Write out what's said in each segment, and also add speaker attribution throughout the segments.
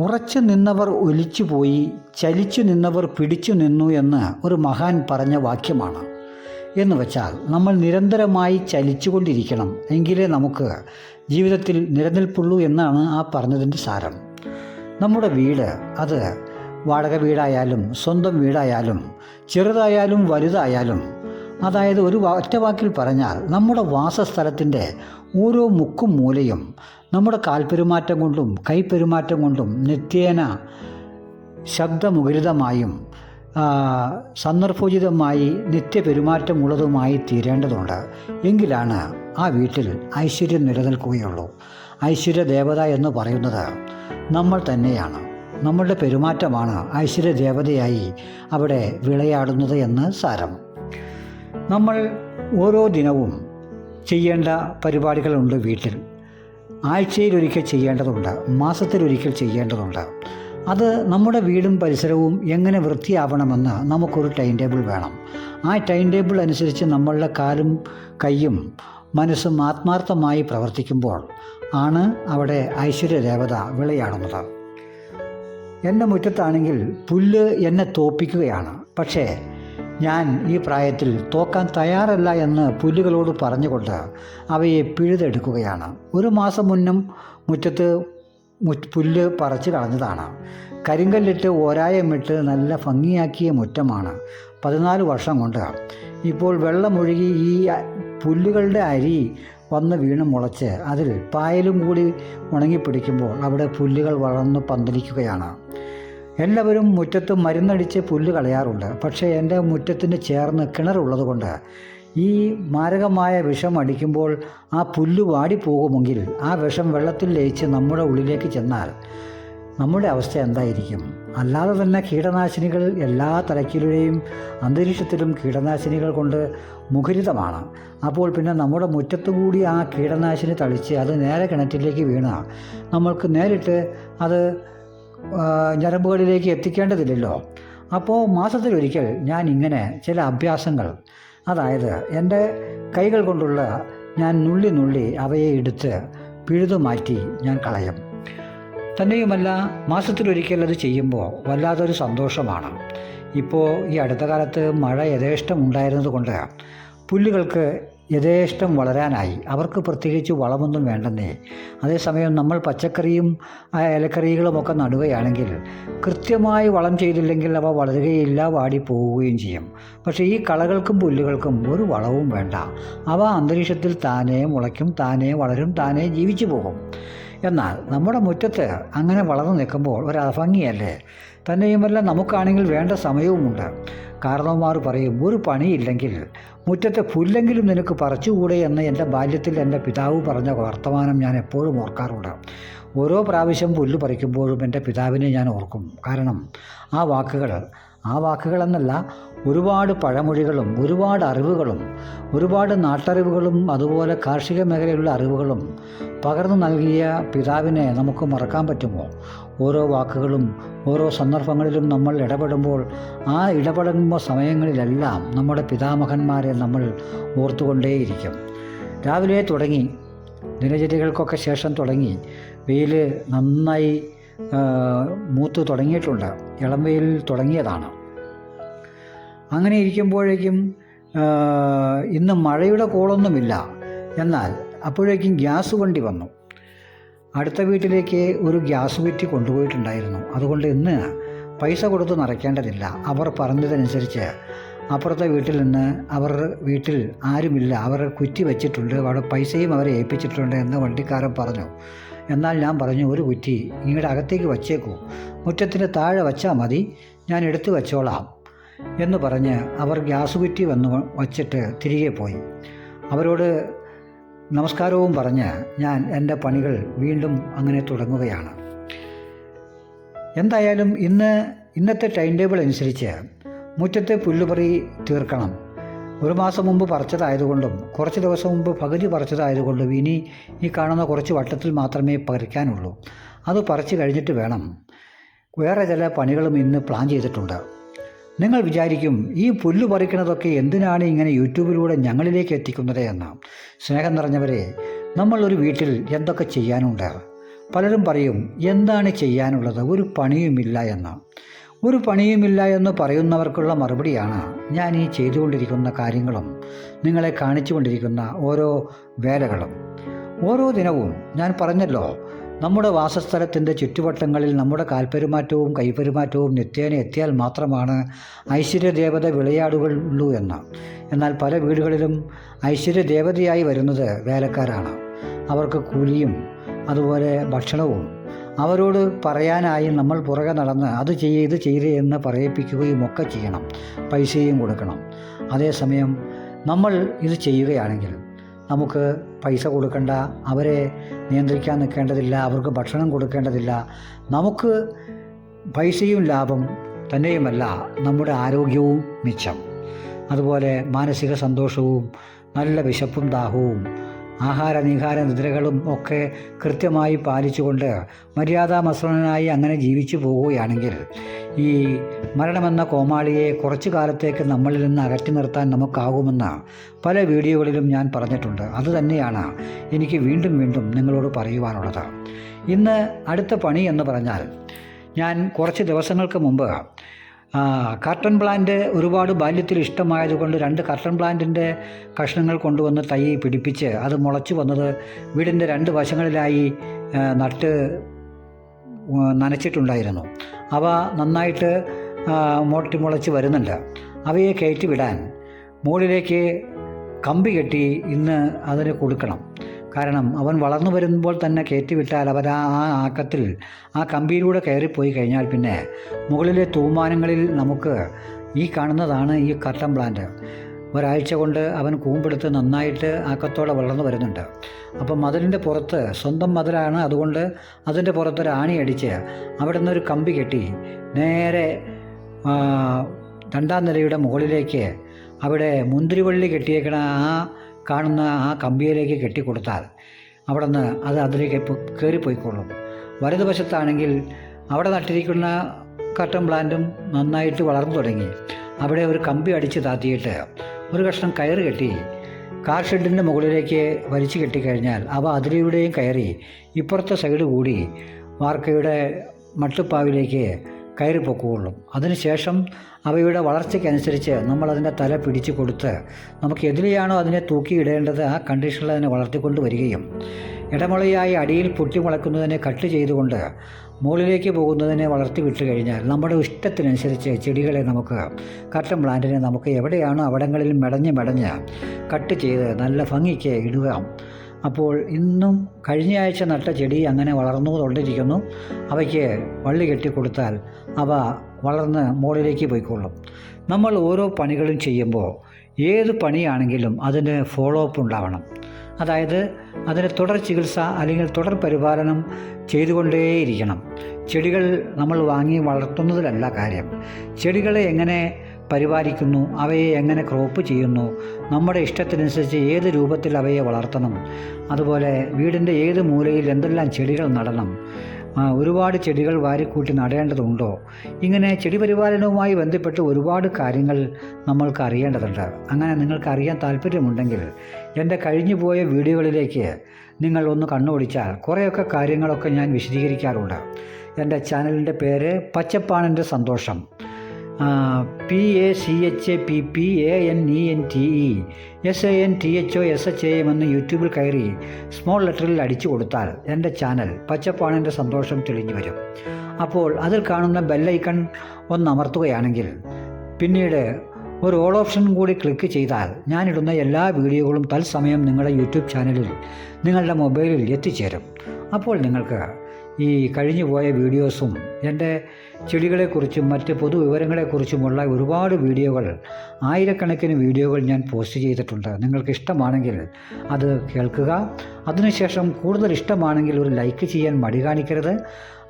Speaker 1: ഉറച്ചു നിന്നവർ ഒലിച്ചുപോയി ചലിച്ചു നിന്നവർ പിടിച്ചു നിന്നു എന്ന് ഒരു മഹാൻ പറഞ്ഞ വാക്യമാണ്. എന്ന് വെച്ചാൽ നമ്മൾ നിരന്തരമായി ചലിച്ചുകൊണ്ടിരിക്കണം എങ്കിലേ നമുക്ക് ജീവിതത്തിൽ നിലനിൽപ്പുള്ളൂ എന്നാണ് ആ പറഞ്ഞതിന്റെ സാരം. നമ്മുടെ വീട് അത് വാടക വീടായാലും സ്വന്തം വീടായാലും ചെറുതായാലും വലുതായാലും അതായത് ഒരു ഒറ്റ വാക്കിൽ പറഞ്ഞാൽ നമ്മുടെ വാസസ്ഥലത്തിന്റെ ഓരോ മുക്കും മൂലയും നമ്മുടെ കാൽപെരുമാറ്റം കൊണ്ടും കൈപ്പെരുമാറ്റം കൊണ്ടും നിത്യേന ശബ്ദമുഖരിതമായും സന്ദർഭോചിതമായി നിത്യപെരുമാറ്റമുള്ളതുമായി തീരേണ്ടതുണ്ട്. എങ്കിലാണ് ആ വീട്ടിൽ ഐശ്വര്യം നിലനിൽക്കുകയുള്ളൂ. ഐശ്വര്യ ദേവത എന്ന് പറയുന്നത് നമ്മൾ തന്നെയാണ്. നമ്മളുടെ പെരുമാറ്റമാണ് ഐശ്വര്യ ദേവതയായി അവിടെ വിളയാടുന്നത് എന്ന് സാരം. നമ്മൾ ഓരോ ദിനവും ചെയ്യേണ്ട പരിപാടികളുണ്ട് വീട്ടിൽ. ആഴ്ചയിലൊരിക്കൽ ചെയ്യേണ്ടതുണ്ട് മാസത്തിലൊരിക്കൽ ചെയ്യേണ്ടതുണ്ട്. അത് നമ്മുടെ വീടും പരിസരവും എങ്ങനെ വൃത്തിയാവണമെന്ന് നമുക്കൊരു ടൈം ടേബിൾ വേണം. ആ ടൈം ടേബിൾ അനുസരിച്ച് നമ്മളുടെ കാലും കൈയും മനസ്സും ആത്മാർത്ഥമായി പ്രവർത്തിക്കുമ്പോൾ ആണ് അവിടെ ഐശ്വര്യ ദേവത വിളയാടുന്നത്. എന്റെ മുറ്റത്താണെങ്കിൽ പുല്ല് എന്നെ തോപ്പിക്കുകയാണ്. പക്ഷേ ഞാൻ ഈ പ്രായത്തിൽ തോക്കാൻ തയ്യാറല്ല എന്ന് പുല്ലുകളോട് പറഞ്ഞുകൊണ്ട് അവയെ പിഴുതെടുക്കുകയാണ്. ഒരു മാസം മുന്നും മുറ്റത്ത് പുല്ല് പറിച്ച് കളഞ്ഞതാണ്. കരിങ്കല്ലിട്ട് ഓരായമിട്ട് നല്ല ഭംഗിയാക്കിയ മുറ്റമാണ് പതിനാല് വർഷം കൊണ്ട്. ഇപ്പോൾ വെള്ളമൊഴുകി ഈ പുല്ലുകളുടെ അരി വന്ന് വീണ് മുളച്ച് അതിൽ പായലും കൂടി ഉണങ്ങിപ്പിടിക്കുമ്പോൾ അവിടെ പുല്ലുകൾ വളർന്ന് പന്തലിക്കുകയാണ്. എല്ലാവരും മുറ്റത്ത് മരുന്നടിച്ച് പുല്ല് കളയാറുണ്ട്. പക്ഷേ എന്റെ മുറ്റത്തിന് ചേർന്ന് കിണറുള്ളത് കൊണ്ട് ഈ മാരകമായ വിഷം അടിക്കുമ്പോൾ ആ പുല്ല് വാടിപ്പോകുമെങ്കിൽ ആ വിഷം വെള്ളത്തിൽ ലയിച്ച് നമ്മുടെ ഉള്ളിലേക്ക് ചെന്നാൽ നമ്മുടെ അവസ്ഥ എന്തായിരിക്കും? അല്ലാതെ തന്നെ കീടനാശിനികൾ എല്ലാ തലക്കിലൂടെയും അന്തരീക്ഷത്തിലും കീടനാശിനികൾ കൊണ്ട് മുഖരിതമാണ്. അപ്പോൾ പിന്നെ നമ്മുടെ മുറ്റത്തു കൂടി ആ കീടനാശിനി തളിച്ച് അത് നേരെ കിണറ്റിലേക്ക് വീണാൽ നമ്മൾക്ക് നേരിട്ട് അത് ഞരമ്പുകളിലേക്ക് എത്തിക്കേണ്ടതില്ലല്ലോ. അപ്പോൾ മാസത്തിലൊരിക്കൽ ഞാൻ ഇങ്ങനെ ചില അഭ്യാസങ്ങൾ അതായത് എന്റെ കൈകൾ കൊണ്ടുള്ള ഞാൻ നുള്ളി നുള്ളി അവയെ എടുത്ത് പിഴുതു മാറ്റി ഞാൻ കളയും. തന്നെയുമല്ല മാസത്തിലൊരിക്കൽ അത് ചെയ്യുമ്പോൾ വല്ലാത്തൊരു സന്തോഷമാണ്. ഇപ്പോൾ ഈ അടുത്ത കാലത്ത് മഴ യഥേഷ്ടം ഉണ്ടായിരുന്നത് കൊണ്ട് പുല്ലുകൾക്ക് യഥേഷ്ടം വളരാനായി. അവർക്ക് പ്രത്യേകിച്ച് വളമൊന്നും വേണ്ടെന്നേ. അതേസമയം നമ്മൾ പച്ചക്കറിയും ഇലക്കറികളുമൊക്കെ നടുകയാണെങ്കിൽ കൃത്യമായി വളം ചെയ്തില്ലെങ്കിൽ അവ വളരുകയില്ല വാടിപ്പോവുകയും ചെയ്യും. പക്ഷേ ഈ കളകൾക്കും പുല്ലുകൾക്കും ഒരു വളവും വേണ്ട. അവ അന്തരീക്ഷത്തിൽ താനേ മുളയ്ക്കും താനേ വളരും താനേ ജീവിച്ചു പോകും. എന്നാൽ നമ്മുടെ മുറ്റത്ത് അങ്ങനെ വളർന്നു നിൽക്കുമ്പോൾ ഒരു തന്നെയുമല്ല നമുക്കാണെങ്കിൽ വേണ്ട സമയവുമുണ്ട്. കാരണവന്മാർ പറയും ഒരു പണിയില്ലെങ്കിൽ മുറ്റത്തെ പുല്ലെങ്കിലും നിനക്ക് പറിച്ചുകൂടെ എന്ന് എന്റെ ബാല്യത്തിൽ എന്റെ പിതാവ് പറഞ്ഞ വർത്തമാനം ഞാൻ എപ്പോഴും ഓർക്കാറുണ്ട്. ഓരോ പ്രാവശ്യം പുല്ല് പറിക്കുമ്പോഴും എന്റെ പിതാവിനെ ഞാൻ ഓർക്കും. കാരണം ആ വാക്കുകൾ ആ വാക്കുകളെന്നല്ല ഒരുപാട് പഴമൊഴികളും ഒരുപാട് അറിവുകളും ഒരുപാട് നാട്ടറിവുകളും അതുപോലെ കാർഷിക മേഖലയിലുള്ള അറിവുകളും പകർന്നു നൽകിയ പിതാവിനെ നമുക്ക് മറക്കാൻ പറ്റുമോ? ഓരോ വാക്കുകളും ഓരോ സന്ദർഭങ്ങളിലും നമ്മൾ ഇടപെടുമ്പോൾ ആ ഇടപെടുമ്പോൾ സമയങ്ങളിലെല്ലാം നമ്മുടെ പിതാമഹന്മാരെ നമ്മൾ ഓർത്തുകൊണ്ടേയിരിക്കും. രാവിലെ തുടങ്ങി ദിനചര്യകൾക്കൊക്കെ ശേഷം തുടങ്ങി വെയിൽ നന്നായി മൂത്ത് തുടങ്ങിയിട്ടുണ്ട്. ഇളം വെയിൽ തുടങ്ങിയതാണ്. അങ്ങനെ ഇരിക്കുമ്പോഴേക്കും ഇന്ന് മഴയുടെ കോളൊന്നുമില്ല. എന്നാൽ അപ്പോഴേക്കും ഗ്യാസ് വണ്ടി വന്നു. അടുത്ത വീട്ടിലേക്ക് ഒരു ഗ്യാസ് കുറ്റി കൊണ്ടുപോയിട്ടുണ്ടായിരുന്നു. അതുകൊണ്ട് ഇന്ന് പൈസ കൊടുത്ത് നിറയ്ക്കേണ്ടതില്ല അവർ പറഞ്ഞതനുസരിച്ച് അപ്പുറത്തെ വീട്ടിൽ നിന്ന് അവർ വീട്ടിൽ ആരുമില്ല. അവർ കുറ്റി വെച്ചിട്ടുണ്ട്. അവിടെ പൈസയും അവരെ ഏൽപ്പിച്ചിട്ടുണ്ട് എന്ന് വണ്ടിക്കാരൻ പറഞ്ഞു. എന്നാൽ ഞാൻ പറഞ്ഞു ഒരു കുറ്റി നിങ്ങളുടെ അകത്തേക്ക് വച്ചേക്കൂ. മുറ്റത്തിന് താഴെ വച്ചാൽ മതി. ഞാൻ എടുത്തു വച്ചോളാം. എന്ന് പറഞ്ഞ് അവർ ഗ്യാസ് കുറ്റി വന്ന് വച്ചിട്ട് തിരികെ പോയി. അവരോട് നമസ്കാരവും പറഞ്ഞ് ഞാൻ എന്റെ പണികൾ വീണ്ടും അങ്ങനെ തുടങ്ങുകയാണ്. എന്തായാലും ഇന്ന് ഇന്നത്തെ ടൈം ടേബിൾ അനുസരിച്ച് മുറ്റത്തെ പുല്ലുപറി തീർക്കണം. ഒരു മാസം മുമ്പ് പറിച്ചതായതുകൊണ്ടും കുറച്ച് ദിവസം മുമ്പ് പകുതി പറിച്ചതായതുകൊണ്ടും ഇനി ഈ കാണുന്ന കുറച്ച് വട്ടത്തിൽ മാത്രമേ പറിക്കാനുള്ളൂ. അത് പറിച്ചു കഴിഞ്ഞിട്ട് വേണം. വേറെ ചില പണികളും ഇന്ന് പ്ലാൻ ചെയ്തിട്ടുണ്ട്. നിങ്ങൾ വിചാരിക്കും ഈ പുല്ല് പറിക്കുന്നതൊക്കെ എന്തിനാണ് ഇങ്ങനെ യൂട്യൂബിലൂടെ ഞങ്ങളിലേക്ക് എത്തിക്കുന്നത് എന്ന്. സ്നേഹം നിറഞ്ഞവരെ നമ്മൾ ഒരു വീട്ടിൽ എന്തൊക്കെ ചെയ്യാനുണ്ട്? പലരും പറയും എന്താണ് ചെയ്യാനുള്ളത്? ഒരു പണിയുമില്ല എന്ന്. ഒരു പണിയുമില്ല എന്ന് പറയുന്നവർക്കുള്ള മറുപടിയാണ് ഞാൻ ഈ ചെയ്തുകൊണ്ടിരിക്കുന്ന കാര്യങ്ങളും നിങ്ങളെ കാണിച്ചുകൊണ്ടിരിക്കുന്ന ഓരോ വേലകളും. ഓരോ ദിനവും ഞാൻ പറഞ്ഞല്ലോ നമ്മുടെ വാസസ്ഥലത്തിന്റെ ചുറ്റുവട്ടങ്ങളിൽ നമ്മുടെ കാൽപ്പെരുമാറ്റവും കൈപ്പെരുമാറ്റവും നിത്യേന എത്തിയാൽ മാത്രമാണ് ഐശ്വര്യദേവത വിളയാടുകളുള്ളൂ എന്ന്. എന്നാൽ പല വീടുകളിലും ഐശ്വര്യദേവതയായി വരുന്നത് വേലക്കാരാണ്. അവർക്ക് കൂലിയും അതുപോലെ ഭക്ഷണവും. അവരോട് പറയാനായി നമ്മൾ പുറകെ നടന്ന് അത് ചെയ്യ് ഇത് ചെയ്ത് എന്ന് പറയിപ്പിക്കുകയും ഒക്കെ ചെയ്യണം. പൈസയും കൊടുക്കണം. അതേസമയം നമ്മൾ ഇത് ചെയ്യുകയാണെങ്കിൽ നമുക്ക് പൈസ കൊടുക്കേണ്ട അവരെ നിയന്ത്രിക്കാൻ നിൽക്കേണ്ടതില്ല അവർക്ക് ഭക്ഷണം കൊടുക്കേണ്ടതില്ല. നമുക്ക് പൈസയും ലാഭം തന്നെയുമല്ല നമ്മുടെ ആരോഗ്യവും മിച്ചം. അതുപോലെ മാനസിക സന്തോഷവും നല്ല വിശപ്പും ദാഹവും ആഹാര നിഹാര നിദ്രകളും ഒക്കെ കൃത്യമായി പാലിച്ചുകൊണ്ട് മര്യാദാമസൃണനായി അങ്ങനെ ജീവിച്ചു പോവുകയാണെങ്കിൽ ഈ മരണമെന്ന കോമാളിയെ കുറച്ചു കാലത്തേക്ക് നമ്മളിൽ നിന്ന് അകറ്റി നിർത്താൻ നമുക്കാകുമെന്ന് പല വീഡിയോകളിലും ഞാൻ പറഞ്ഞിട്ടുണ്ട്. അതുതന്നെയാണ് എനിക്ക് വീണ്ടും വീണ്ടും നിങ്ങളോട് പറയുവാനുള്ളത്. ഇന്ന് അടുത്ത പണി എന്ന് പറഞ്ഞാൽ ഞാൻ കുറച്ച് ദിവസങ്ങൾക്ക് മുമ്പ് ആ, കർട്ടൻ പ്ലാന്റ് ഒരുപാട് ബാല്യത്തിൽ ഇഷ്ടമായതുകൊണ്ട് രണ്ട് കർട്ടൺ പ്ലാന്റിന്റെ കഷ്ണങ്ങൾ കൊണ്ടുവന്ന് തൈ പിടിപ്പിച്ച് അത് മുളച്ചു വന്നത് വീടിന്റെ രണ്ട് വശങ്ങളിലായി നട്ട് നനച്ചിട്ടുണ്ടായിരുന്നു. അവ നന്നായിട്ട് മൊട്ടി മുളച്ച് വരുന്നുണ്ട്. അവയെ കയറ്റി വിടാൻ മുകളിലേക്ക് കമ്പി കെട്ടി ഇന്ന് അതിന് കൊടുക്കണം. കാരണം അവൻ വളർന്നു വരുമ്പോൾ തന്നെ കയറ്റിവിട്ടാൽ അവർ ആ ആക്കത്തിൽ ആ കമ്പിയിലൂടെ കയറിപ്പോയി കഴിഞ്ഞാൽ പിന്നെ മുകളിലെ തൂമാനങ്ങളിൽ നമുക്ക് ഈ കാണുന്നതാണ് ഈ കർട്ടൻ പ്ലാന്റ്. ഒരാഴ്ച കൊണ്ട് അവൻ കൂമ്പെടുത്ത് നന്നായിട്ട് ആക്കത്തോടെ വളർന്നു വരുന്നുണ്ട്. അപ്പം മതിലിന്റെ പുറത്ത് സ്വന്തം മതിലാണ് അതുകൊണ്ട് അതിന്റെ പുറത്തൊരു ആണി അടിച്ച് അവിടെ നിന്നൊരു കമ്പി കെട്ടി നേരെ രണ്ടാം നിലയുടെ മുകളിലേക്ക് അവിടെ മുന്തിരിവള്ളി കെട്ടിയേക്കണ ആ കാണുന്ന ആ കമ്പിയിലേക്ക് കെട്ടിക്കൊടുത്താൽ അവിടെ നിന്ന് അത് അതിലേക്ക് കയറിപ്പോയിക്കൊള്ളും കയറിപ്പോയിക്കോളും വലതുവശത്താണെങ്കിൽ അവിടെ നട്ടിരിക്കുന്ന കട്ടൻ പ്ലാന്റും നന്നായിട്ട് വളർന്നു തുടങ്ങി. അവിടെ ഒരു കമ്പി അടിച്ച് താത്തിയിട്ട് ഒരു കഷ്ണം കയറ് കെട്ടി കാർ ഷെഡിന്റെ മുകളിലേക്ക് വലിച്ചു കെട്ടിക്കഴിഞ്ഞാൽ അവ അതിലൂടെയും കയറി ഇപ്പുറത്തെ സൈഡ് കൂടി വാർക്കയുടെ മട്ടുപ്പാവിലേക്ക് കയറി പൊക്കുകയുള്ളൂ അതിനുശേഷം അവയുടെ വളർച്ചയ്ക്കനുസരിച്ച് നമ്മൾ അതിന്റെ തല പിടിച്ചു കൊടുത്ത് നമുക്ക് എതിലെയാണോ അതിനെ തൂക്കിയിടേണ്ടത് ആ കണ്ടീഷനിൽ അതിനെ വളർത്തിക്കൊണ്ട് വരികയും ഇടമുളയായി അടിയിൽ പൊട്ടിമുളയ്ക്കുന്നതിനെ കട്ട് ചെയ്തുകൊണ്ട് മുകളിലേക്ക് പോകുന്നതിനെ വളർത്തി വിട്ട് കഴിഞ്ഞാൽ നമ്മുടെ ഇഷ്ടത്തിനനുസരിച്ച് ചെടികളെ നമുക്ക് കട്ടൻ പ്ലാന്റിനെ നമുക്ക് എവിടെയാണോ അവിടങ്ങളിൽ മെടഞ്ഞ് മെടഞ്ഞ് കട്ട് ചെയ്ത് നല്ല ഭംഗിക്ക് ഇടുക. അപ്പോൾ ഇന്നും കഴിഞ്ഞ ആഴ്ച നട്ട ചെടി അങ്ങനെ വളർന്നു കൊണ്ടിരിക്കുന്നു. അവയ്ക്ക് വള്ളി കെട്ടിക്കൊടുത്താൽ അവ വളർന്ന് മുകളിലേക്ക് പോയിക്കൊള്ളും. നമ്മൾ ഓരോ പണികളും ചെയ്യുമ്പോൾ ഏത് പണിയാണെങ്കിലും അതിന് ഫോളോ അപ്പ് ഉണ്ടാവണം. അതായത് അതിന് തുടർ ചികിത്സ അല്ലെങ്കിൽ തുടർ പരിപാലനം ചെയ്തുകൊണ്ടേയിരിക്കണം. ചെടികൾ നമ്മൾ വാങ്ങി വളർത്തുന്നതിലല്ല കാര്യം. ചെടികളെ എങ്ങനെ പരിപാലിക്കുന്നു അവയെ എങ്ങനെ ക്രോപ്പ് ചെയ്യുന്നു നമ്മുടെ ഇഷ്ടത്തിനനുസരിച്ച് ഏത് രൂപത്തിൽ അവയെ വളർത്തണം അതുപോലെ വീടിന്റെ ഏത് മൂലയിൽ എന്തെല്ലാം ചെടികൾ നടണം ഒരുപാട് ചെടികൾ വാരിക്കൂട്ടി നടേണ്ടതുണ്ടോ ഇങ്ങനെ ചെടി പരിപാലനവുമായി ബന്ധപ്പെട്ട് ഒരുപാട് കാര്യങ്ങൾ നമ്മൾക്ക് അറിയേണ്ടതുണ്ട്. അങ്ങനെ നിങ്ങൾക്ക് അറിയാൻ താല്പര്യമുണ്ടെങ്കിൽ എന്റെ കഴിഞ്ഞുപോയ വീഡിയോകളിലേക്ക് നിങ്ങൾ ഒന്ന് കണ്ണോടിച്ചാൽ കുറേയൊക്കെ കാര്യങ്ങളൊക്കെ ഞാൻ വിശദീകരിക്കാറുണ്ട്. എന്റെ ചാനലിന്റെ പേര് പച്ചപ്പാണിന്റെ സന്തോഷം. P A C H A P P A N E N T E S A N T H O S H A M എന്ന് യൂട്യൂബിൽ കയറി സ്മോൾ ലെറ്ററിൽ അടിച്ചു കൊടുത്താൽ എന്റെ ചാനൽ പച്ചപ്പാണിന്റെ സന്തോഷം തെളിഞ്ഞു വരും. അപ്പോൾ അതിൽ കാണുന്ന ബെല്ലൈക്കൺ ഒന്ന് അമർത്തുകയാണെങ്കിൽ പിന്നീട് ഒരു ഓൾ ഓപ്ഷൻ കൂടി ക്ലിക്ക് ചെയ്താൽ ഞാനിടുന്ന എല്ലാ വീഡിയോകളും തത്സമയം നിങ്ങളുടെ യൂട്യൂബ് ചാനലിൽ നിങ്ങളുടെ മൊബൈലിൽ എത്തിച്ചേരും. അപ്പോൾ നിങ്ങൾക്ക് ഈ കഴിഞ്ഞു പോയ വീഡിയോസും എന്റെ ചെടികളെക്കുറിച്ചും മറ്റ് പൊതുവിവരങ്ങളെക്കുറിച്ചുമുള്ള ഒരുപാട് വീഡിയോകൾ ആയിരക്കണക്കിന് വീഡിയോകൾ ഞാൻ പോസ്റ്റ് ചെയ്തിട്ടുണ്ട്. നിങ്ങൾക്ക് ഇഷ്ടമാണെങ്കിൽ അത് കേൾക്കുക. അതിനുശേഷം കൂടുതൽ ഇഷ്ടമാണെങ്കിൽ ഒരു ലൈക്ക് ചെയ്യാൻ മടി കാണിക്കരുത്.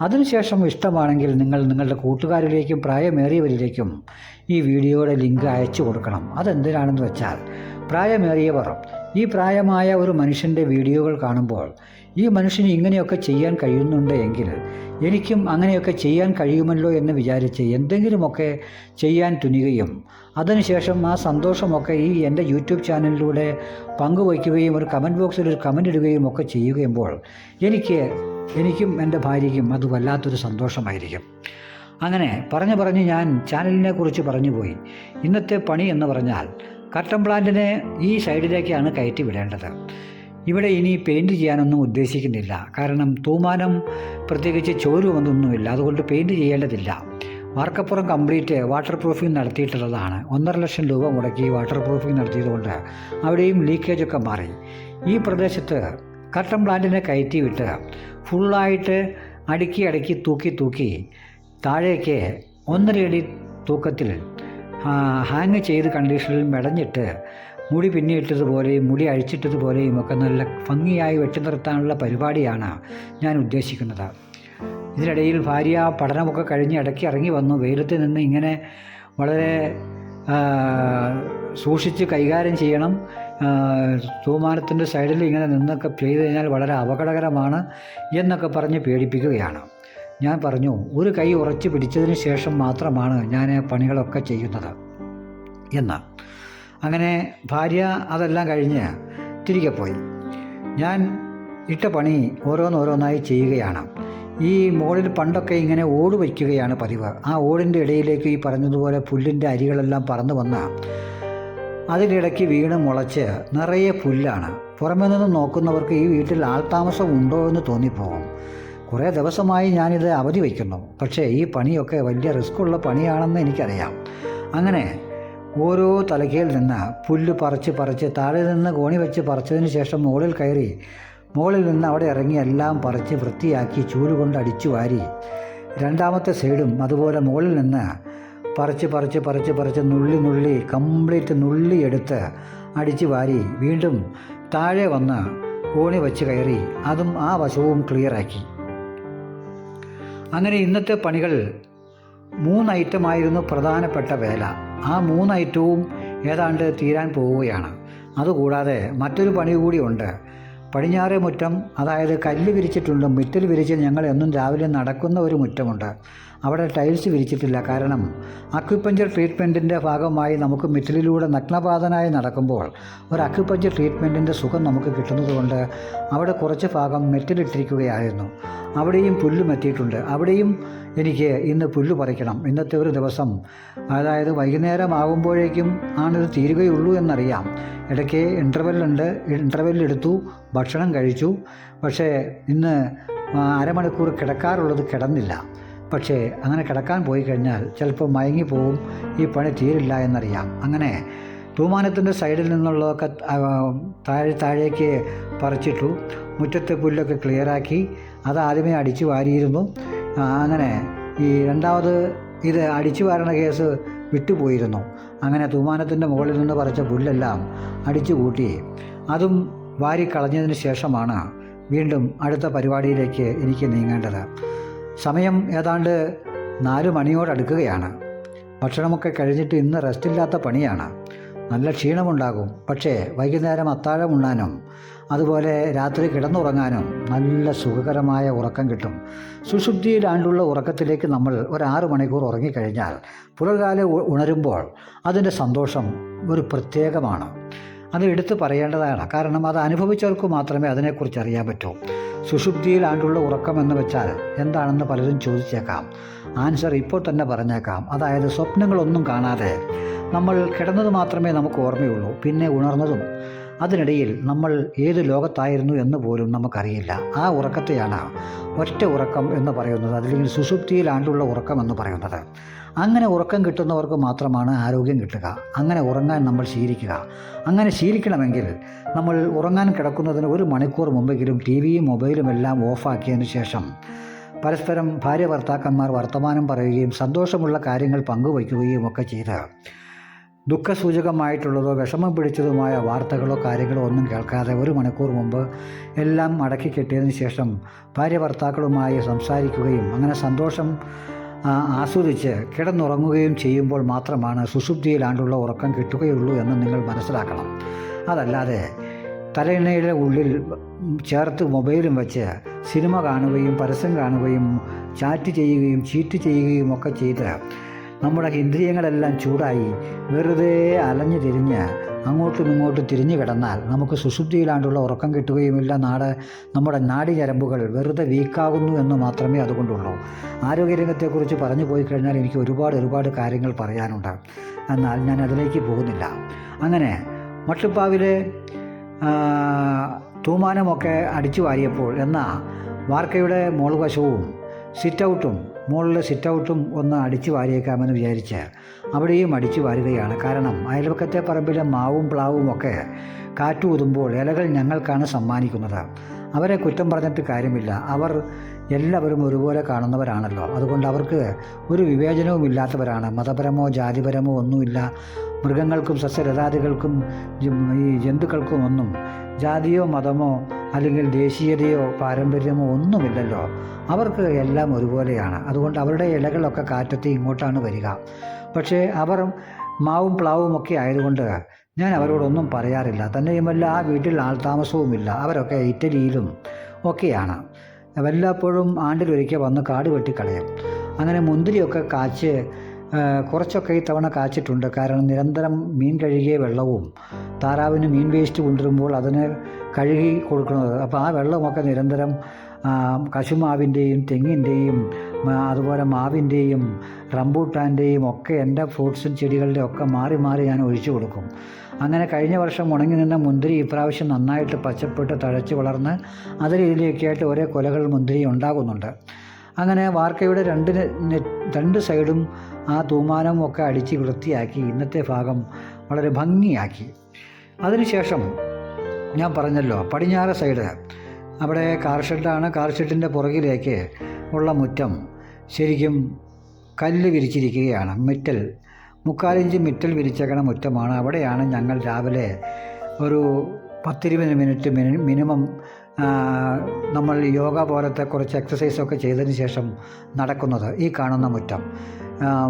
Speaker 1: അതിനുശേഷം ഇഷ്ടമാണെങ്കിൽ നിങ്ങൾ നിങ്ങളുടെ കൂട്ടുകാരിലേക്കും പ്രായമേറിയവരിലേക്കും ഈ വീഡിയോയുടെ ലിങ്ക് അയച്ചു കൊടുക്കണം. അതെന്തിനാണെന്ന് വെച്ചാൽ പ്രായമേറിയവർ. ഈ പ്രായമായ ഒരു മനുഷ്യന്റെ വീഡിയോകൾ കാണുമ്പോൾ ഈ മനുഷ്യന് ഇങ്ങനെയൊക്കെ ചെയ്യാൻ കഴിയുന്നുണ്ട് എങ്കിൽ എനിക്കും അങ്ങനെയൊക്കെ ചെയ്യാൻ കഴിയുമല്ലോ എന്ന് വിചാരിച്ച് എന്തെങ്കിലുമൊക്കെ ചെയ്യാൻ തുനിയുകയും അതിനുശേഷം ആ സന്തോഷമൊക്കെ ഈ എന്റെ യൂട്യൂബ് ചാനലിലൂടെ പങ്കുവയ്ക്കുകയും ഒരു കമന്റ് ബോക്സിൽ ഒരു കമന്റ് ഇടുകയും ഒക്കെ ചെയ്യുമ്പോൾ എനിക്ക് എനിക്കും എന്റെ ഭാര്യയ്ക്കും അത് വല്ലാത്തൊരു സന്തോഷമായിരിക്കും. അങ്ങനെ പറഞ്ഞു പറഞ്ഞ് ഞാൻ ചാനലിനെ കുറിച്ച് പറഞ്ഞു പോയി ഇന്നത്തെ പണി എന്ന് പറഞ്ഞാൽ കർട്ടൻ പ്ലാന്റിനെ ഈ സൈഡിലേക്കാണ് കയറ്റി വിടേണ്ടത്. ഇവിടെ ഇനി പെയിന്റ് ചെയ്യാനൊന്നും ഉദ്ദേശിക്കുന്നില്ല. കാരണം തൂമാനം പ്രത്യേകിച്ച് ചോരുവന്നൊന്നുമില്ല അതുകൊണ്ട് പെയിന്റ് ചെയ്യേണ്ടതില്ല. വാർക്കപ്പുറം കംപ്ലീറ്റ് വാട്ടർ പ്രൂഫിംഗ് നടത്തിയിട്ടുള്ളതാണ്. ഒന്നര ലക്ഷം രൂപ മുടക്കി വാട്ടർ പ്രൂഫിംഗ് നടത്തിയതുകൊണ്ട് അവിടെയും ലീക്കേജൊക്കെ മാറി. ഈ പ്രദേശത്ത് കർട്ടൻ പ്ലാന്റിനെ കയറ്റി വിട്ട് ഫുള്ളായിട്ട് അടുക്കി അടുക്കി തൂക്കി തൂക്കി താഴേക്ക് ഒന്നരയടി തൂക്കത്തിൽ ഹാങ് ചെയ്ത് കണ്ടീഷനിൽ മെടഞ്ഞിട്ട് മുടി പിന്നിയിട്ടതുപോലെയും മുടി അഴിച്ചിട്ടതുപോലെയും ഒക്കെ നല്ല ഭംഗിയായി വെട്ടി നിർത്താനുള്ള പരിപാടിയാണ് ഞാൻ ഉദ്ദേശിക്കുന്നത്. ഇതിനിടയിൽ ഭാര്യ പഠനമൊക്കെ കഴിഞ്ഞ് ഇടയ്ക്ക് ഇറങ്ങി വന്നു. വെയിലത്ത് നിന്ന് ഇങ്ങനെ വളരെ സൂക്ഷിച്ച് കൈകാര്യം ചെയ്യണം. തൂമാനത്തിന്റെ സൈഡിൽ ഇങ്ങനെ നിന്നൊക്കെ ചെയ്ത് കഴിഞ്ഞാൽ വളരെ അപകടകരമാണ് എന്നൊക്കെ പറഞ്ഞ് പേടിപ്പിക്കുകയാണ്. ഞാൻ പറഞ്ഞു ഒരു കൈ ഉറച്ചു പിടിച്ചതിന് ശേഷം മാത്രമാണ് ഞാൻ പണികളൊക്കെ ചെയ്യുന്നത്. എന്ന് അങ്ങനെ ഭാര്യ അതെല്ലാം കഴിഞ്ഞ് തിരികെ പോയി. ഞാൻ ഇട്ട പണി ഓരോന്നോരോന്നായി ചെയ്യുകയാണ്. ഈ മുകളിൽ പണ്ടൊക്കെ ഇങ്ങനെ ഓട് വയ്ക്കുകയാണ് പതിവ്. ആ ഓടിന്റെ ഇടയിലേക്ക് ഈ പറഞ്ഞതുപോലെ പുല്ലിന്റെ അരികളെല്ലാം പറന്നു വന്ന് അതിലിടയ്ക്ക് വീണ് മുളച്ച് നിറയെ പുല്ലാണ്. പുറമെ നിന്ന് നോക്കുന്നവർക്ക് ഈ വീട്ടിൽ ആൾതാമസം ഉണ്ടോ എന്ന് തോന്നിപ്പോകും കുറേ ദിവസമായി ഞാനിത് അവധി വയ്ക്കുന്നു. പക്ഷേ ഈ പണിയൊക്കെ വലിയ റിസ്ക്കുള്ള പണിയാണെന്ന് എനിക്കറിയാം. അങ്ങനെ ഓരോ തലക്കയിൽ നിന്ന് പുല്ല് പറിച്ച് പറിച്ച് താഴെ നിന്ന് കോണി വെച്ച് പറിച്ചതിന് ശേഷം മുകളിൽ കയറി മുകളിൽ നിന്ന് അവിടെ ഇറങ്ങി എല്ലാം പറിച്ച് വൃത്തിയാക്കി ചൂൽ കൊണ്ട് അടിച്ചു വാരി രണ്ടാമത്തെ സൈഡും അതുപോലെ മുകളിൽ നിന്ന് പറിച്ച് പറിച്ച് പറിച്ച് പറിച്ച് നുള്ളി നുള്ളി കംപ്ലീറ്റ് നുള്ളി എടുത്ത് അടിച്ചു വാരി വീണ്ടും താഴെ വന്ന് കോണി വെച്ച് കയറി അതും ആ വശവും ക്ലിയറാക്കി അങ്ങനെ ഇന്നത്തെ പണികൾ മൂന്ന് ഐറ്റമായിരുന്നു പ്രധാനപ്പെട്ട വേല. ആ മൂന്ന് ഐറ്റവും ഏതാണ്ട് തീരാൻ പോവുകയാണ്. അതുകൂടാതെ മറ്റൊരു പണി കൂടിയുണ്ട് പടിഞ്ഞാറേ മുറ്റം അതായത് കല്ല് വിരിച്ചിട്ടുണ്ട് മിറ്റൽ വിരിച്ച് ഞങ്ങൾ എന്നും രാവിലെ നടക്കുന്ന ഒരു മുറ്റമുണ്ട്. അവിടെ ടൈൽസ് വിരിച്ചിട്ടില്ല. കാരണം അക്യുപഞ്ചർ ട്രീറ്റ്മെന്റിന്റെ ഭാഗമായി നമുക്ക് മിറ്റലിലൂടെ നഗ്നപാതനായി നടക്കുമ്പോൾ ഒരു അക്യുപഞ്ചർ ട്രീറ്റ്മെന്റിന്റെ സുഖം നമുക്ക് കിട്ടുന്നതുകൊണ്ട് അവിടെ കുറച്ച് ഭാഗം മെറ്റലിട്ടിരിക്കുകയായിരുന്നു. അവിടെയും പുല്ലും എത്തിയിട്ടുണ്ട്. അവിടെയും എനിക്ക് ഇന്ന് പുല്ല് പറിക്കണം. ഇന്നത്തെ ഒരു ദിവസം അതായത് വൈകുന്നേരം ആകുമ്പോഴേക്കും ആണിത് തീരുകയുള്ളൂ എന്നറിയാം. ഇടയ്ക്ക് ഇന്റർവെല്ലുണ്ട് ഇന്റർവെല്ലെടുത്തു ഭക്ഷണം കഴിച്ചു. പക്ഷേ ഇന്ന് അരമണിക്കൂർ കിടക്കാറുള്ളത് കിടന്നില്ല. പക്ഷേ അങ്ങനെ കിടക്കാൻ പോയി കഴിഞ്ഞാൽ ചിലപ്പോൾ മയങ്ങിപ്പോവും ഈ പണി തീരില്ല എന്നറിയാം. അങ്ങനെ തൂമാനത്തിന്റെ സൈഡിൽ നിന്നുള്ളതൊക്കെ താഴെ താഴേക്ക് പറിച്ചിട്ടു മുറ്റത്തെ പുല്ലൊക്കെ ക്ലിയറാക്കി അത് ആദ്യമേ അടിച്ചു വാരിയിരുന്നു. അങ്ങനെ ഈ രണ്ടാമത് ഇത് അടിച്ചു വാരണ കേസ് വിട്ടുപോയിരുന്നു. അങ്ങനെ തൂമാനത്തിന്റെ മുകളിൽ നിന്ന് പറിച്ച പുല്ലെല്ലാം അടിച്ചു കൂട്ടി. അതും വാരിക്കളഞ്ഞതിന് ശേഷമാണ് വീണ്ടും അടുത്ത പരിപാടിയിലേക്ക് എനിക്ക് നീങ്ങേണ്ടത്. സമയം ഏതാണ്ട് നാല് മണിയോടടുക്കുകയാണ് ഭക്ഷണമൊക്കെ കഴിഞ്ഞിട്ട് ഇന്ന് റെസ്റ്റില്ലാത്ത പണിയാണ്. നല്ല ക്ഷീണമുണ്ടാകും. പക്ഷേ വൈകുന്നേരം അത്താഴം ഉണ്ണാനും അതുപോലെ രാത്രി കിടന്നുറങ്ങാനും നല്ല സുഖകരമായ ഉറക്കം കിട്ടും. സുശുദ്ധിയിലാണ്ടുള്ള ഉറക്കത്തിലേക്ക് നമ്മൾ ഒരു ആറ് മണിക്കൂർ ഉറങ്ങിക്കഴിഞ്ഞാൽ പുലർകാലം ഉണരുമ്പോൾ അതിന്റെ സന്തോഷം ഒരു പ്രത്യേകമാണ്. അത് എടുത്തു പറയേണ്ടതാണ്. കാരണം അത് അനുഭവിച്ചവർക്ക് മാത്രമേ അതിനെക്കുറിച്ച് അറിയാൻ പറ്റൂ. സുഷുപ്തിയിൽ സുഷുപ്തിയിലാണ്ടുള്ള ഉറക്കം എന്ന് വെച്ചാൽ എന്താണെന്ന് പലരും ചോദിച്ചേക്കാം. ആൻസർ ഇപ്പോൾ തന്നെ പറഞ്ഞേക്കാം. അതായത് സ്വപ്നങ്ങളൊന്നും കാണാതെ നമ്മൾ കിടന്നത് മാത്രമേ നമുക്ക് ഓർമ്മയുള്ളൂ പിന്നെ ഉണർന്നതും അതിനിടയിൽ നമ്മൾ ഏത് ലോകത്തായിരുന്നു എന്ന് പോലും നമുക്കറിയില്ല. ആ ഉറക്കത്തെയാണ് ഒറ്റ ഉറക്കം എന്ന് പറയുന്നത് അതില്ലെങ്കിൽ സുഷുപ്തിയിൽ ആണ്ടുള്ള ഉറക്കം എന്ന് പറയുന്നത്. അങ്ങനെ ഉറക്കം കിട്ടുന്നവർക്ക് മാത്രമാണ് ആരോഗ്യം കിട്ടുക. അങ്ങനെ ഉറങ്ങാൻ നമ്മൾ ശീലിക്കുക. അങ്ങനെ ശീലിക്കണമെങ്കിൽ നമ്മൾ ഉറങ്ങാൻ കിടക്കുന്നതിന് ഒരു മണിക്കൂർ മുമ്പെങ്കിലും ടി വിയും മൊബൈലും എല്ലാം ഓഫാക്കിയതിന് ശേഷം പരസ്പരം ഭാര്യ ഭർത്താക്കന്മാർ വർത്തമാനം പറയുകയും സന്തോഷമുള്ള കാര്യങ്ങൾ പങ്കുവയ്ക്കുകയും ഒക്കെ ചെയ്ത് ദുഃഖസൂചകമായിട്ടുള്ളതോ വിഷമം പിടിച്ചതുമായ വാർത്തകളോ കാര്യങ്ങളോ ഒന്നും കേൾക്കാതെ ഒരു മണിക്കൂർ മുമ്പ് എല്ലാം അടക്കി കെട്ടിയതിന് ശേഷം ഭാര്യ ഭർത്താക്കളുമായി സംസാരിക്കുകയും അങ്ങനെ സന്തോഷം ആസ്വദിച്ച് കിടന്നുറങ്ങുകയും ചെയ്യുമ്പോൾ മാത്രമാണ് സുഷുപ്തിയിലാണ്ടുള്ള ഉറക്കം കിട്ടുകയുള്ളൂ എന്ന് നിങ്ങൾ മനസ്സിലാക്കണം. അതല്ലാതെ തലയിണയുടെ ഉള്ളിൽ ചേർത്ത് മൊബൈലും വെച്ച് സിനിമ കാണുകയും പരസ്യം കാണുകയും ചാറ്റ് ചെയ്യുകയും ചീറ്റ് ചെയ്യുകയും ഒക്കെ ചെയ്ത് നമ്മുടെ ഇന്ദ്രിയങ്ങളെല്ലാം ചൂടായി വെറുതെ അലഞ്ഞു തിരിഞ്ഞ് അങ്ങോട്ടും ഇങ്ങോട്ടും തിരിഞ്ഞു കിടന്നാൽ നമുക്ക് സുശുദ്ധിയിലാണ്ടുള്ള ഉറക്കം കിട്ടുകയുമില്ല. നാട് നമ്മുടെ നാടി ഞരമ്പുകൾ വെറുതെ വീക്കാകുന്നു എന്ന് മാത്രമേ അതുകൊണ്ടുള്ളൂ. ആരോഗ്യരംഗത്തെക്കുറിച്ച് പറഞ്ഞു പോയി കഴിഞ്ഞാൽ എനിക്ക് ഒരുപാട് ഒരുപാട് കാര്യങ്ങൾ പറയാനുണ്ട്. എന്നാൽ ഞാൻ അതിലേക്ക് പോകുന്നില്ല. അങ്ങനെ മട്ടുപ്പാവിലെ തൂമാനമൊക്കെ അടിച്ചു വാരിയപ്പോൾ എന്ന വാർക്കയുടെ മോൾവശവും സിറ്റ് ഔട്ടും മുകളിലെ സിറ്റ് ഔട്ടും ഒന്ന് അടിച്ചു വാരിയേക്കാമെന്ന് വിചാരിച്ച് അവിടെയും അടിച്ചു വാരുകയാണ്. കാരണം അയൽവക്കത്തെ പറമ്പിലെ മാവും പ്ലാവും ഒക്കെ കാറ്റ് ഊതുമ്പോൾ ഇലകൾ ഞങ്ങൾക്കാണ് സമ്മാനിക്കുന്നത്. അവരെ കുറ്റം പറഞ്ഞിട്ട് കാര്യമില്ല. അവർ എല്ലാവരും ഒരുപോലെ കാണുന്നവരാണല്ലോ. അതുകൊണ്ട് അവർക്ക് ഒരു വിവേചനവും ഇല്ലാത്തവരാണ്. മതപരമോ ജാതിപരമോ ഒന്നുമില്ല. മൃഗങ്ങൾക്കും സസ്യലതാദികൾക്കും ഈ ജന്തുക്കൾക്കും ഒന്നും ജാതിയോ മതമോ അല്ലെങ്കിൽ ദേശീയതയോ പാരമ്പര്യമോ ഒന്നുമില്ലല്ലോ. അവർക്ക് എല്ലാം ഒരുപോലെയാണ്. അതുകൊണ്ട് അവരുടെ ഇലകളൊക്കെ കാറ്റത്ത് ഇങ്ങോട്ടാണ് വരിക. പക്ഷേ അവർ മാവും പ്ലാവും ഒക്കെ ആയതുകൊണ്ട് ഞാൻ അവരോടൊന്നും പറയാറില്ല. തന്നെയുമല്ല ആ വീട്ടിൽ ആൾ താമസവുമില്ല. അവരൊക്കെ ഇറ്റലിയിലും ഒക്കെയാണ്. വല്ലപ്പോഴും ആണ്ടിലൊരിക്കൽ വന്ന് കാട് വെട്ടിക്കളയും. അങ്ങനെ മുന്തിരിയൊക്കെ കാച്ച് കുറച്ചൊക്കെ ഈ തവണ കാച്ചിട്ടുണ്ട്. കാരണം നിരന്തരം മീൻ കഴുകിയ വെള്ളവും താറാവിന് മീൻ വേസ്റ്റ് കൊണ്ടുവരുമ്പോൾ അതിന് കഴുകി കൊടുക്കുന്നത്. അപ്പോൾ ആ വെള്ളമൊക്കെ നിരന്തരം കശുമാവിന്റെയും തെങ്ങിന്റെയും അതുപോലെ മാവിന്റെയും റംബൂട്ടാന്റെയും ഒക്കെ എന്റെ ഫ്രൂട്ട്സും ചെടികളുടെ ഒക്കെ മാറി മാറി ഞാൻ ഒഴിച്ചു കൊടുക്കും. അങ്ങനെ കഴിഞ്ഞ വർഷം ഉണങ്ങി നിന്ന മുന്തിരി ഇപ്രാവശ്യം നന്നായിട്ട് പച്ചപ്പെട്ട് തഴച്ച് വളർന്ന് ഇതിലൊക്കെ ആയിട്ട് ഒരേ കൊലകൾ മുന്തിരി ഉണ്ടാകുന്നുണ്ട്. അങ്ങനെ വാർക്കയുടെ രണ്ട് രണ്ട് സൈഡും ആ തൂമാനം ഒക്കെ അടിച്ച് വൃത്തിയാക്കി. ഇന്നത്തെ ഭാഗം വളരെ ഭംഗിയാക്കി. അതിനുശേഷം ഞാൻ പറഞ്ഞല്ലോ പടിഞ്ഞാറ് സൈഡ്. അവിടെ കാർ ഷെഡാണ് കാർ ഷെഡിന്റെ പുറകിലേക്ക് ഉള്ള മുറ്റം ശരിക്കും കല്ല് വിരിച്ചിരിക്കുകയാണ്. മിറ്റൽ മുക്കാലിഞ്ച് മിറ്റൽ വിരിച്ചേക്കണ മുറ്റമാണ്. അവിടെയാണ് ഞങ്ങൾ രാവിലെ ഒരു പത്തിരുപത് മിനിറ്റ് മിനി മിനിമം നമ്മൾ യോഗ പോലത്തെ കുറച്ച് എക്സസൈസൊക്കെ ചെയ്തതിന് ശേഷം നടക്കുന്നത് ഈ കാണുന്ന മുറ്റം.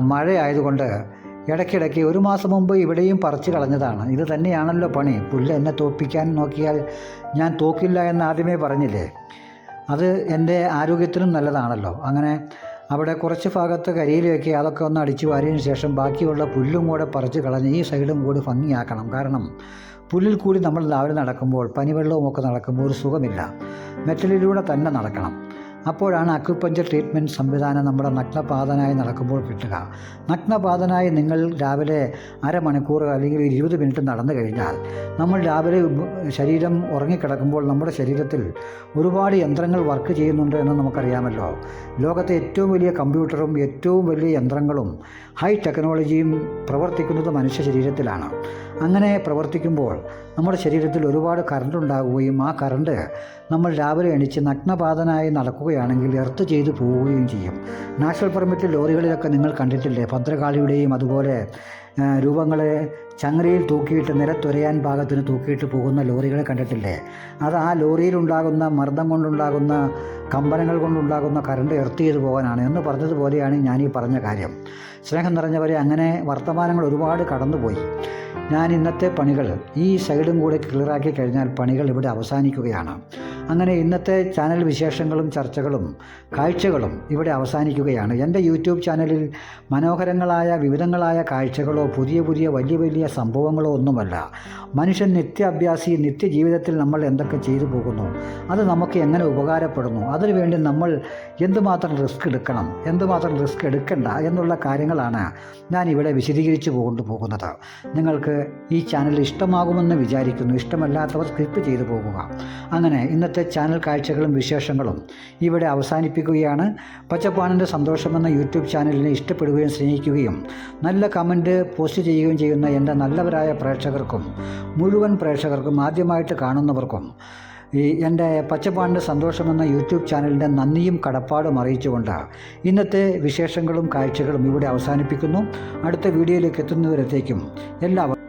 Speaker 1: മഴ മഴയായതുകൊണ്ട് ഇടയ്ക്കിടയ്ക്ക് ഒരു മാസം മുമ്പ് ഇവിടെയും പറിച്ചു കളഞ്ഞതാണ്. ഇത് തന്നെയാണല്ലോ പണി. പുല്ല് എന്നെ തോൽപ്പിക്കാൻ നോക്കിയാൽ ഞാൻ തോക്കില്ല എന്ന് ആദ്യമേ പറഞ്ഞില്ലേ? അത് എന്റെ ആരോഗ്യത്തിനും നല്ലതാണല്ലോ. അങ്ങനെ അവിടെ കുറച്ച് ഭാഗത്ത് കരിയിലേക്ക് അതൊക്കെ ഒന്ന് അടിച്ചു വാരിയതിന് ശേഷം ബാക്കിയുള്ള പുല്ലും കൂടെ പറിച്ച് കളഞ്ഞ് ഈ സൈഡും കൂടി ഭംഗിയാക്കണം. കാരണം പുല്ലിൽ കൂടി നമ്മൾ രാവിലെ നടക്കുമ്പോൾ പനിവെള്ളവും ഒക്കെ നടക്കുമ്പോൾ ഒരു സുഖമില്ല. മെറ്റലിലൂടെ തന്നെ നടക്കണം. അപ്പോഴാണ് അക്യുപഞ്ചർ ട്രീറ്റ്മെന്റ് സംവിധാനം നമ്മുടെ നഗ്നപാതനായി നടക്കുമ്പോൾ കിട്ടുക. നഗ്നപാതനായി നിങ്ങൾ രാവിലെ അരമണിക്കൂർ അല്ലെങ്കിൽ ഇരുപത് മിനിറ്റ് നടന്നു കഴിഞ്ഞാൽ നമ്മൾ രാവിലെ ശരീരം ഉറങ്ങിക്കിടക്കുമ്പോൾ നമ്മുടെ ശരീരത്തിൽ ഒരുപാട് യന്ത്രങ്ങൾ വർക്ക് ചെയ്യുന്നുണ്ട് എന്ന് നമുക്കറിയാമല്ലോ. ലോകത്തെ ഏറ്റവും വലിയ കമ്പ്യൂട്ടറും ഏറ്റവും വലിയ യന്ത്രങ്ങളും ഹൈ ടെക്നോളജിയും പ്രവർത്തിക്കുന്നത് മനുഷ്യ ശരീരത്തിലാണ്. അങ്ങനെ പ്രവർത്തിക്കുമ്പോൾ നമ്മുടെ ശരീരത്തിൽ ഒരുപാട് കറണ്ട് ഉണ്ടാകുകയും ആ കറണ്ട് നമ്മൾ രാവിലെ എണീച്ച് നഗ്നപാതനായി നടക്കുകയാണെങ്കിൽ എർത്ത് ചെയ്തു പോവുകയും ചെയ്യും. നാഷണൽ പെർമിറ്റ് ലോറികളിലൊക്കെ നിങ്ങൾ കണ്ടിട്ടില്ലേ? ഭദ്രകാളിയുടെയും അതുപോലെ രൂപങ്ങളെ ചങ്ങലയിൽ തൂക്കിയിട്ട് നിലത്തൊരയാൻ ഭാഗത്തിന് തൂക്കിയിട്ട് പോകുന്ന ലോറികളെ കണ്ടിട്ടില്ലേ? അത് ആ ലോറിയിലുണ്ടാകുന്ന മർദ്ദം കൊണ്ടുണ്ടാകുന്ന കമ്പനങ്ങൾ കൊണ്ടുണ്ടാകുന്ന കറണ്ട് എർത്ത് ചെയ്തു പോകാനാണ്. എന്ന് പറഞ്ഞതുപോലെയാണ് ഞാൻ ഈ പറഞ്ഞ കാര്യം. സ്നേഹം നിറഞ്ഞവരെ അങ്ങനെ വർത്തമാനങ്ങൾ ഒരുപാട് കടന്നുപോയി. ഞാൻ ഇന്നത്തെ പണികൾ ഈ സൈഡും കൂടെ ക്ലിയറാക്കി കഴിഞ്ഞാൽ പണികൾ ഇവിടെ അവസാനിക്കുകയാണ്. അങ്ങനെ ഇന്നത്തെ ചാനൽ വിശേഷങ്ങളും ചർച്ചകളും കാഴ്ചകളും ഇവിടെ അവസാനിക്കുകയാണ്. എന്റെ യൂട്യൂബ് ചാനലിൽ മനോഹരങ്ങളായ വിവിധങ്ങളായ കാഴ്ചകളോ പുതിയ പുതിയ വലിയ വലിയ സംഭവങ്ങളോ ഒന്നുമല്ല. മനുഷ്യൻ നിത്യാഭ്യാസി നിത്യജീവിതത്തിൽ നമ്മൾ എന്തൊക്കെ ചെയ്തു പോകുന്നു അത് നമുക്ക് എങ്ങനെ ഉപകാരപ്പെടുന്നു അതിനുവേണ്ടി നമ്മൾ എന്തുമാത്രം റിസ്ക് എടുക്കണം എന്തുമാത്രം റിസ്ക് എടുക്കണ്ട എന്നുള്ള കാര്യങ്ങളാണ് ഞാൻ ഇവിടെ വിശദീകരിച്ചു കൊണ്ടു പോകുന്നത്. നിങ്ങൾക്ക് ഈ ചാനൽ ഇഷ്ടമാകുമെന്ന് വിചാരിക്കുന്നു. ഇഷ്ടമല്ലാത്തവർ സ്കിപ്പ് ചെയ്തു പോകുക. അങ്ങനെ ഇന്നത്തെ ചാനൽ കാഴ്ചകളും വിശേഷങ്ങളും ഇവിടെ അവസാനിപ്പിക്കുകയാണ്. പച്ചപ്പാണിന്റെ സന്തോഷമെന്ന യൂട്യൂബ് ചാനലിനെ ഇഷ്ടപ്പെടുകയും സ്നേഹിക്കുകയും നല്ല കമന്റ് പോസ്റ്റ് ചെയ്യുകയും ചെയ്യുന്ന എന്റെ നല്ലവരായ പ്രേക്ഷകർക്കും മുഴുവൻ പ്രേക്ഷകർക്കും ആദ്യമായിട്ട് കാണുന്നവർക്കും ഈ എന്റെ പച്ചപ്പാണിന്റെ സന്തോഷമെന്ന യൂട്യൂബ് ചാനലിന്റെ നന്ദിയും കടപ്പാടും അറിയിച്ചുകൊണ്ട് ഇന്നത്തെ വിശേഷങ്ങളും കാഴ്ചകളും ഇവിടെ അവസാനിപ്പിക്കുന്നു. അടുത്ത വീഡിയോയിലേക്ക് എത്തുന്നവരത്തേക്കും എല്ലാവർക്കും